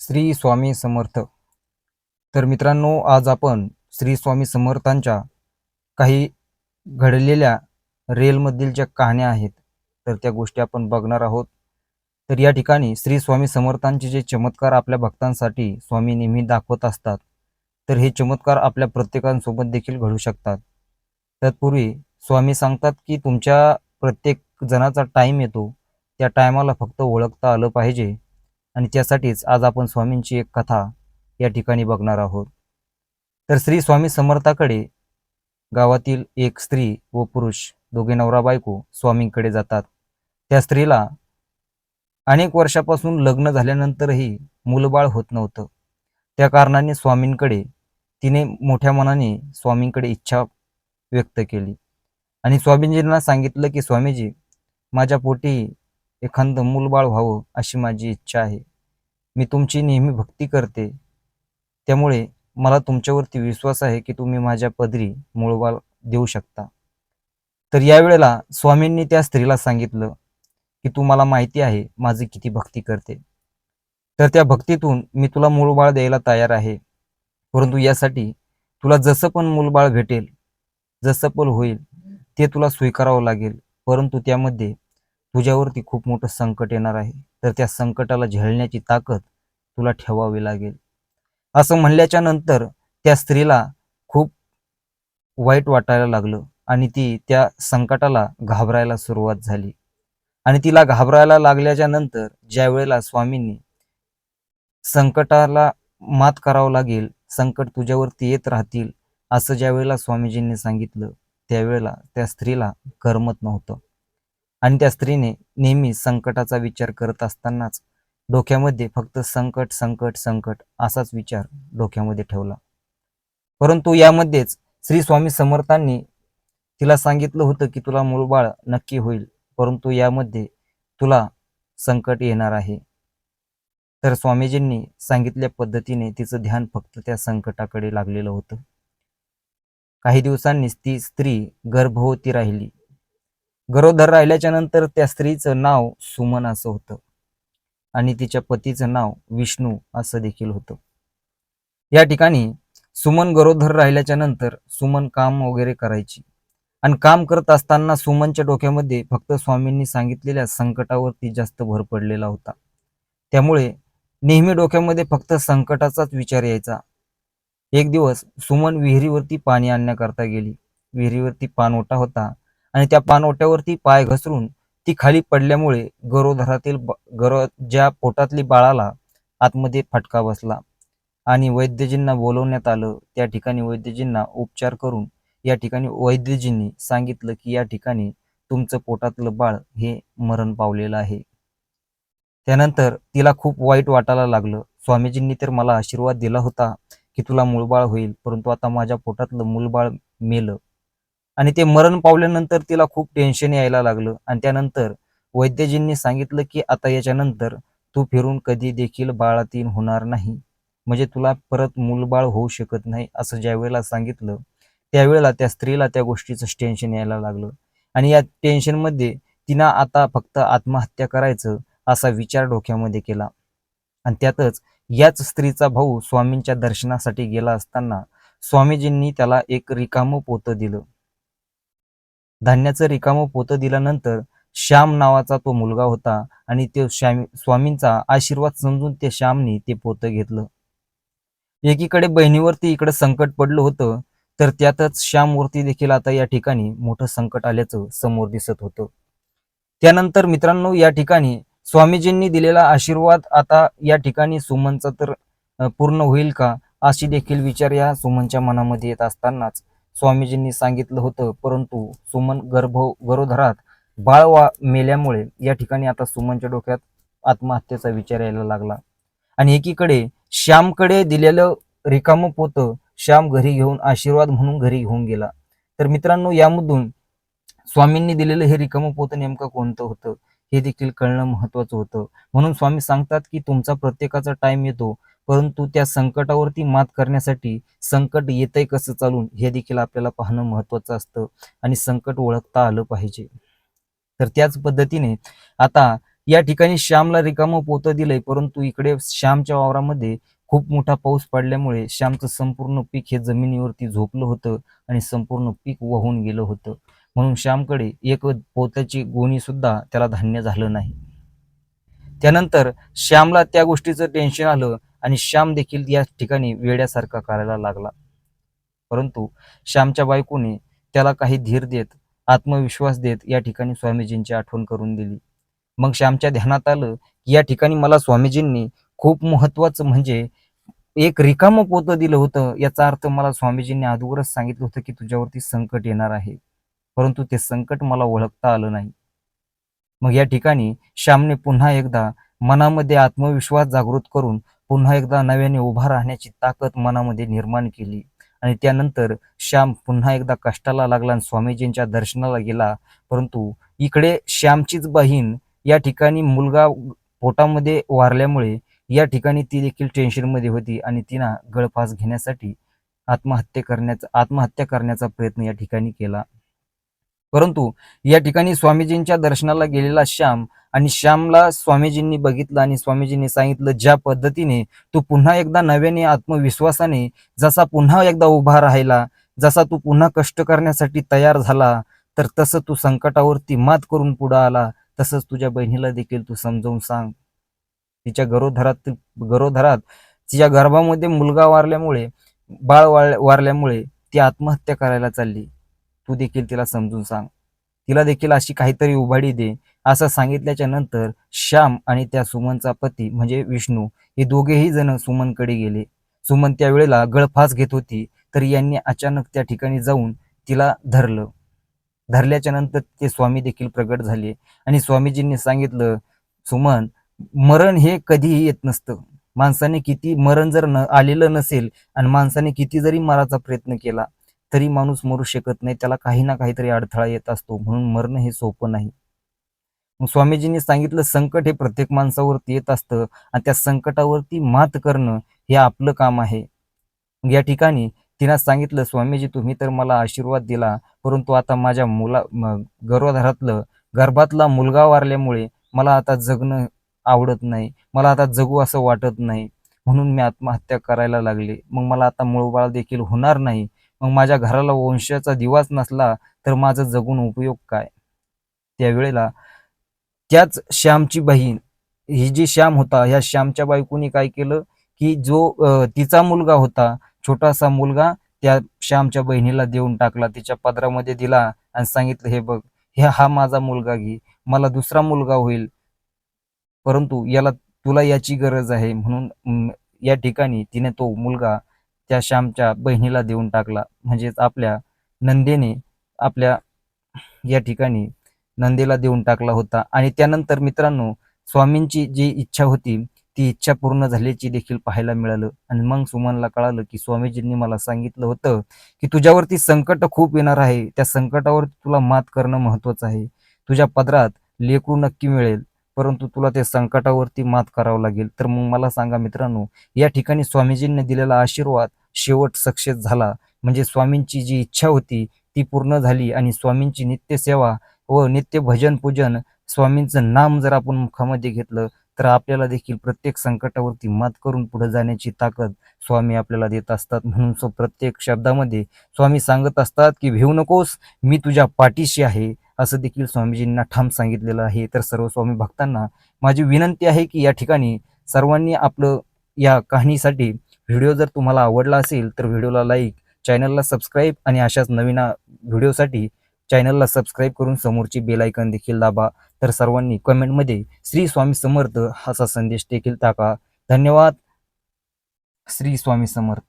श्री स्वामी समर्थ. तर मित्रांनो आज आपण श्री स्वामी समर्थांच्या काही घडलेल्या रेलमधील ज्या कहाण्या आहेत. तर त्या गोष्टी आपण बघणार आहोत. तर या ठिकाणी श्री स्वामी समर्थांचे जे चमत्कार आपल्या भक्तांसाठी स्वामी नेहमी दाखवत असतात तर हे चमत्कार आपल्या प्रत्येकांसोबत देखील घडू शकतात. तत्पूर्वी स्वामी सांगतात की तुमच्या प्रत्येक जणाचा टाईम येतो. त्या टायमाला फक्त ओळखता आलं पाहिजे. आणि त्यासाठीच आज आपण स्वामींची एक कथा या ठिकाणी बघणार आहोत. तर श्री स्वामी समर्थाकडे गावातील एक स्त्री व पुरुष दोघे नवरा बायको स्वामींकडे जातात. त्या स्त्रीला अनेक वर्षापासून लग्न झाल्यानंतरही मूलबाळ होत नव्हतं. त्या कारणाने स्वामींकडे तिने मोठ्या मनाने स्वामींकडे इच्छा व्यक्त केली. आणि स्वामीजींना सांगितलं की स्वामीजी माझ्या पोटी एखादं मूलबाळ व्हावं अशी माझी इच्छा आहे. मी तुमची नेहमी भक्ती करते. त्यामुळे मला तुमच्यावरती विश्वास आहे की तुम्ही माझ्या पदरी मूळबाळ देऊ शकता. तर यावेळेला स्वामींनी त्या स्त्रीला सांगितलं की तू मला माहिती आहे माझी किती भक्ती करते. तर त्या भक्तीतून मी तुला मूळबाळ द्यायला तयार आहे. परंतु यासाठी तुला जसं पण मूलबाळ भेटेल जसं पण होईल ते तुला स्वीकारावं लागेल. परंतु त्यामध्ये तुझ्यावरती खूप मोठं संकट येणार आहे. तर त्या संकटाला झेलण्याची ताकद तुला ठेवावी लागेल. असं म्हणल्याच्या नंतर त्या स्त्रीला खूप वाईट वाटायला लागलं आणि ती त्या संकटाला घाबरायला सुरुवात झाली. आणि तिला घाबरायला लागल्याच्या नंतर ज्या वेळेला स्वामींनी संकटाला मात करावं लागेल संकट तुझ्यावरती येत राहतील असं ज्या वेळेला स्वामीजींनी सांगितलं त्यावेळेला त्या स्त्रीला करमत नव्हतं. आणि त्या स्त्रीने नेहमी संकटाचा विचार करत असतानाच डोक्यामध्ये फक्त संकट संकट संकट असाच विचार डोक्यामध्ये ठेवला. परंतु यामध्येच श्री स्वामी समर्थांनी तिला सांगितलं होतं की तुला मूळबाळ नक्की होईल परंतु यामध्ये तुला संकट येणार आहे. तर स्वामीजींनी सांगितल्या पद्धतीने तिचं ध्यान फक्त त्या संकटाकडे लागलेलं होतं. काही दिवसांनीच ती स्त्री गर्भवती राहिली. गरोदर राहिल्याच्या नंतर त्या स्त्रीचं नाव सुमन असं होतं. आणि तिच्या पतीचं नाव विष्णू असं देखील होतं. या ठिकाणी सुमन गरोदर राहिल्याच्या नंतर सुमन काम वगैरे करायची. आणि काम करत असताना सुमनच्या डोक्यामध्ये फक्त स्वामींनी सांगितलेल्या संकटावरती जास्त भर पडलेला होता. त्यामुळे नेहमी डोक्यामध्ये फक्त संकटाचाच विचार यायचा. एक दिवस सुमन विहिरीवरती पाणी आणण्याकरता गेली. विहिरीवरती पाणवटा होता. आणि त्या पानवट्यावरती पाय घसरून ती खाली पडल्यामुळे गरोदरातील गरो ज्या पोटातली बाळाला आतमध्ये फटका बसला आणि वैद्यजींना बोलवण्यात आलं त्या ठिकाणी वैद्यजींना उपचार करून या ठिकाणी वैद्यजींनी सांगितलं की या ठिकाणी तुमचं पोटातलं बाळ हे मरण पावलेलं आहे. त्यानंतर तिला खूप वाईट वाटायला लागलं. स्वामीजींनी तर मला आशीर्वाद दिला होता की तुला मूळबाळ होईल परंतु आता माझ्या पोटातलं मूलबाळ मेलं. आणि ते मरण पावल्यानंतर तिला खूप टेन्शन यायला लागलं. आणि त्यानंतर वैद्यजींनी सांगितलं की आता याच्यानंतर तू फिरून कधी देखील बाळातीन होणार नाही. म्हणजे तुला परत मूलबाळ होऊ शकत नाही असं ज्या वेळेला सांगितलं त्यावेळेला त्या स्त्रीला त्या गोष्टीचं टेन्शन यायला लागलं. आणि या टेन्शनमध्ये तिनं आता फक्त आत्महत्या करायचं असा विचार डोक्यामध्ये केला. आणि त्यातच याच स्त्रीचा भाऊ स्वामींच्या दर्शनासाठी गेला असताना स्वामीजींनी त्याला एक रिकामं पोतं दिलं. धान्याचं रिकामं पोतं दिल्यानंतर श्याम नावाचा तो मुलगा होता आणि ते श्यामी स्वामींचा आशीर्वाद समजून ते श्यामनी ते पोतं घेतलं. एकीकडे बहिणीवरती इकडे संकट पडलं होतं तर त्यातच श्यामवरती देखील आता या ठिकाणी मोठं संकट आल्याचं समोर दिसत होतं. त्यानंतर मित्रांनो या ठिकाणी स्वामीजींनी दिलेला आशीर्वाद आता या ठिकाणी सुमनचा तर पूर्ण होईल का अशी देखील विचार या सुमनच्या मनामध्ये येत असतानाच स्वामीजींनी सांगितलं होतं परंतु सुमन गर्भ गरोधरात बाळ वा मेल्यामुळे या ठिकाणी आता सुमनच्या डोक्यात आत्महत्येचा विचार यायला लागला. आणि एकीकडे श्यामकडे दिलेलं रिकामं पोतं श्याम घरी घेऊन आशीर्वाद म्हणून घरी घेऊन गेला. तर मित्रांनो यामधून स्वामींनी दिलेलं हे रिकामं पोतं नेमकं कोणतं होतं हे देखील कळणं महत्वाचं होतं. म्हणून स्वामी सांगतात की तुमचा प्रत्येकाचा टाइम येतो परंतु त्या संकटावरती मात करण्यासाठी संकट येतंय कसं चालून हे देखील आपल्याला पाहणं महत्वाचं असतं आणि संकट ओळखता आलं पाहिजे. तर त्याच पद्धतीने आता या ठिकाणी श्यामला रिकामं पोतं दिलंय परंतु इकडे श्यामच्या वावरामध्ये खूप मोठा पाऊस पडल्यामुळे श्यामचं संपूर्ण पीक हे जमिनीवरती झोपलं होतं आणि संपूर्ण पीक वाहून गेलं होतं. म्हणून श्यामकडे एक पोत्याची गोणी सुद्धा त्याला धान्य झालं नाही. त्यानंतर श्यामला त्या गोष्टीचं टेन्शन आलं आणि श्याम देखील या ठिकाणी वेड्यासारखा करायला लागला. परंतु श्यामच्या बायकोने त्याला काही धीर देत आत्मविश्वास देत या ठिकाणी स्वामीजींची आठवण करून दिली. मग श्यामच्या ध्यानात आलं की या ठिकाणी मला स्वामीजींनी खूप महत्वाचं म्हणजे एक रिकामं पोतं दिलं होतं. याचा अर्थ मला स्वामीजींनी अगोदरच सांगितलं होतं की तुझ्यावरती संकट येणार आहे. परंतु ते संकट मला ओळखता आलं नाही. मग या ठिकाणी श्यामने पुन्हा एकदा मनामध्ये आत्मविश्वास जागृत करून पुन्हा एकदा नव्याने उभा राहण्याची ताकद मनामध्ये निर्माण केली. आणि त्यानंतर श्याम पुन्हा एकदा कष्टाला लागला आणि स्वामीजींच्या दर्शनाला गेला. परंतु इकडे श्यामचीच बहीण या ठिकाणी मुलगा पोटामध्ये वारल्यामुळे या ठिकाणी ती देखील टेन्शनमध्ये होती आणि तिनं गळफास घेण्यासाठी आत्महत्या करण्याचा आत्महत्या करण्याचा प्रयत्न या ठिकाणी केला. परंतु या ठिकाणी स्वामीजींच्या दर्शनाला गेलेला श्याम आणि श्यामला स्वामीजींनी बघितलं आणि स्वामीजींनी सांगितलं ज्या पद्धतीने तू पुन्हा एकदा नव्याने आत्मविश्वासाने जसा पुन्हा एकदा उभा राहिला जसा तू पुन्हा कष्ट करण्यासाठी तयार झाला तर तसं तू संकटावरती मात करून पुढे आला तसंच तुझ्या बहिणीला देखील तू समजावून सांग. तिच्या गरोधरात गरोधरात तिच्या गर्भामध्ये मुलगा वारल्यामुळे बाळ वार वारल्यामुळे ती आत्महत्या करायला चालली. तू देखील तिला समजून सांग. तिला देखील अशी काहीतरी उभाडी दे. असं सांगितल्याच्या नंतर श्याम आणि त्या सुमनचा पती म्हणजे विष्णू हे दोघेही जण सुमनकडे गेले. सुमन त्यावेळेला गळफास घेत होती तर यांनी अचानक त्या ठिकाणी जाऊन तिला धरलं. धरल्याच्या नंतर ते स्वामी देखील प्रगट झाले आणि स्वामीजींनी सांगितलं सुमन मरण हे कधीही येत नसतं. माणसाने किती मरण जर न आलेलं नसेल आणि माणसाने किती जरी मराचा प्रयत्न केला तरी माणूस मरू शकत नाही. त्याला काही ना काहीतरी अडथळा येत असतो. म्हणून मरणं हे सोपं नाही. मग स्वामीजींनी सांगितलं संकट हे प्रत्येक माणसावरती येत असतं आणि त्या संकटावरती मात करणं हे आपलं काम आहे. या ठिकाणी तिनं सांगितलं स्वामीजी तुम्ही तर मला आशीर्वाद दिला परंतु आता माझ्या मुला गर्भधारातलं गर्भातला मुलगा वारल्यामुळे मला आता जगणं आवडत नाही. मला आता जगू असं वाटत नाही. म्हणून मी आत्महत्या करायला लागले. मग मला आता मूळबाळ देखील होणार नाही. मग माझ्या घराला वंशाचा दिवाच नसला तर माझा जगून उपयोग काय? त्यावेळेला त्याच श्यामची बहीण ही जी श्याम होता ह्या श्यामच्या बायकोनी काय केलं की जो तिचा मुलगा होता छोटासा मुलगा त्या श्यामच्या बहिणीला देऊन टाकला तिच्या पदरामध्ये दिला आणि सांगितलं हे बघ हे हा माझा मुलगा घे मला दुसरा मुलगा होईल परंतु याला तुला याची गरज आहे म्हणून या ठिकाणी तिने तो मुलगा त्या श्यामच्या बहिणीला देऊन टाकला. म्हणजेच आपल्या नंदेने आपल्या या ठिकाणी नंदेला देऊन टाकला होता. आणि त्यानंतर मित्रांनो स्वामींची जी इच्छा होती ती इच्छा पूर्ण झाल्याची देखील पाहायला मिळालं. आणि मग सुमनला कळालं की स्वामीजींनी मला सांगितलं होतं की तुझ्यावरती संकट खूप येणार आहे. त्या संकटावर तुला मात करणं महत्वाचं आहे. तुझ्या पदरात लेकरू नक्की मिळेल. परंतु तुला त्या संकटावरती मात करावं लागेल. तर मग मला सांगा मित्रांनो या ठिकाणी स्वामीजींनी दिलेला आशीर्वाद शेवट सक्सेस झाला. म्हणजे स्वामींची जी इच्छा होती ती पूर्ण झाली आणि स्वामींची नित्यसेवा व नित्य भजन पूजन स्वामींचं नाम जर आपण मुखामध्ये घेतलं तर आपल्याला देखील प्रत्येक संकटावरती मात करून पुढे जाण्याची ताकद स्वामी आपल्याला देत असतात. म्हणून सो प्रत्येक शब्दामध्ये स्वामी सांगत असतात की भिवू नकोस मी तुझ्या पाठीशी आहे. असं देखील स्वामीजींना ठाम सांगितलेलं आहे. तर सर्व स्वामी भक्तांना माझी विनंती आहे की या ठिकाणी सर्वांनी आपलं या कहाणीसाठी व्हिडिओ जर तुम्हाला आवडला असेल तर व्हिडिओला लाईक चॅनलला सबस्क्राईब आणि अशाच नवीन व्हिडिओसाठी चॅनलला सबस्क्राईब करून समोरची बेलायकन देखील दाबा. तर सर्वांनी कमेंटमध्ये श्री स्वामी समर्थ असा संदेश देखील टाका. धन्यवाद. श्री स्वामी समर्थ.